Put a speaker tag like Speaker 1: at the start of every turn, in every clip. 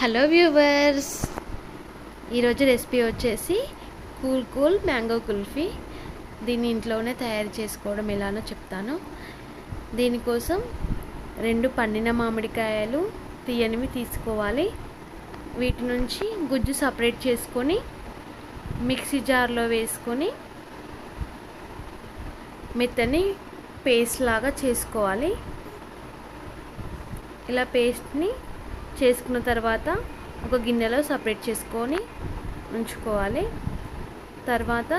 Speaker 1: Hello viewers ఈరోజు recipe వచ్చేసి cool cool mango kulfi. దీన్ని ఇంట్లోనే తయారు చేసుకోవడం ఎలానో చెప్తాను. దీనికోసం రెండు పండిన మామిడికాయలు తీయనివి తీసుకోవాలి. వీటి నుంచి గుజ్జు సపరేట్ చేసుకొని మిక్సీ జార్లో వేసుకొని మెత్తని పేస్ట్ లాగా చేసుకోవాలి. ఇలా పేస్ట్ని చేసుకున్న తర్వాత ఒక గిన్నెలో సపరేట్ చేసుకొని ఉంచుకోవాలి. తర్వాత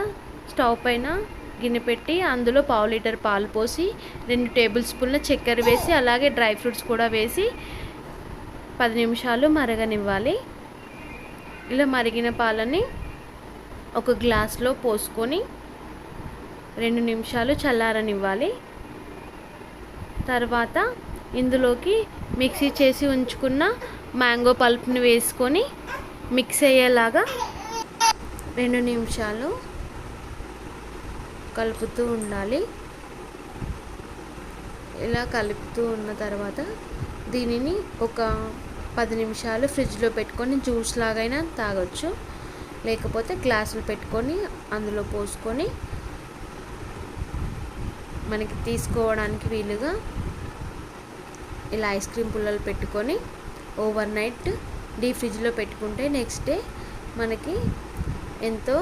Speaker 1: స్టవ్ పైన గిన్నె పెట్టి అందులో పావు లీటర్ పాలు పోసి రెండు టేబుల్ స్పూన్ల చక్కెర వేసి అలాగే డ్రై ఫ్రూట్స్ కూడా వేసి పది నిమిషాలు మరగనివ్వాలి. ఇలా మరిగిన పాలని ఒక గ్లాస్లో పోసుకొని రెండు నిమిషాలు చల్లారనివ్వాలి. తర్వాత ఇందులోకి మిక్సీ చేసి ఉంచుకున్న మ్యాంగో పల్ప్ని వేసుకొని మిక్స్ అయ్యేలాగా రెండు నిమిషాలు కలుపుతూ ఉండాలి. ఇలా కలుపుతూ ఉన్న తర్వాత దీనిని ఒక పది నిమిషాలు ఫ్రిడ్జ్లో పెట్టుకొని జ్యూస్ లాగైనా తాగొచ్చు. లేకపోతే గ్లాసులు పెట్టుకొని అందులో పోసుకొని మనకి తీసుకోవడానికి వీలుగా ఇలా ఐస్ క్రీమ్ పుల్లలు పెట్టుకొని ఓవర్ నైట్ డీ ఫ్రిడ్జ్లో పెట్టుకుంటే నెక్స్ట్ డే మనకి ఎంతో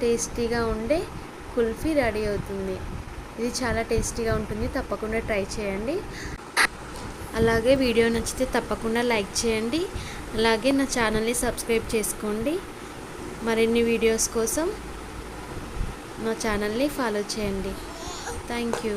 Speaker 1: టేస్టీగా ఉండే కుల్ఫీ రెడీ అవుతుంది. ఇది చాలా టేస్టీగా ఉంటుంది. తప్పకుండా ట్రై చేయండి. అలాగే వీడియో నచ్చితే తప్పకుండా లైక్ చేయండి. అలాగే నా ఛానల్ని సబ్స్క్రైబ్ చేసుకోండి. మరిన్ని వీడియోస్ కోసం నా ఛానల్ని ఫాలో చేయండి. Thank you.